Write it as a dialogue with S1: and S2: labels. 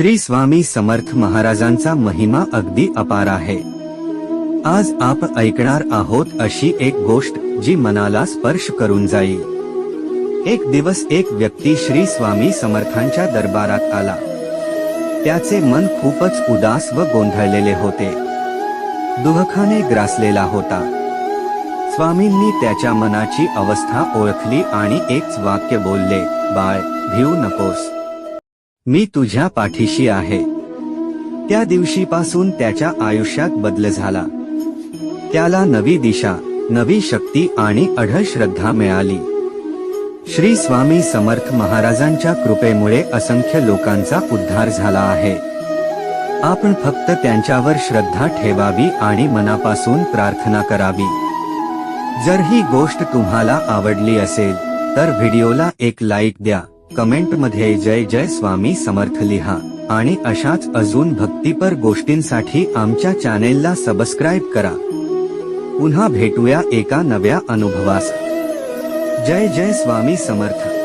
S1: श्री स्वामी समर्थ महाराजांचा महिमा अगदी अपार आहे. आज आप ऐकणार आहोत अशी एक गोष्ट जी मनाला स्पर्श करून जाईल एक दिवस एक व्यक्ती श्री स्वामी समर्थांच्या दरबारात आला. त्याचे मन खूपच उदास व गोंधळलेले होते. दुःखाने ग्रासलेला होता. स्वामींनी त्याच्या मनाची अवस्था ओळखली आणि एकच वाक्य बोलले बाळ भिऊ नकोस. मी तुझ्या पाठीशी आहे. त्या दिवशीपासून त्याच्या आयुष्यात बदल झाला. त्याला नवी दिशा नवी शक्ती आणि अढळ श्रद्धा मिळाली. श्री स्वामी समर्थ महाराजांच्या कृपेमुळे असंख्य लोकांचा उद्धार झाला आहे. आपण फक्त त्यांच्यावर श्रद्धा ठेवावी आणि मनापासून प्रार्थना करावी. जर ही गोष्ट तुम्हाला आवडली असेल तर व्हिडिओला एक लाईक द्या. कमेंटमध्ये जय जय स्वामी समर्थ लिहा. आणि अशाच अजून भक्तीपर गोष्टींसाठी आमच्या चॅनेलला सबस्क्राईब करा. पुन्हा भेटूया एका नव्या अनुभवास. जय जय स्वामी समर्थ.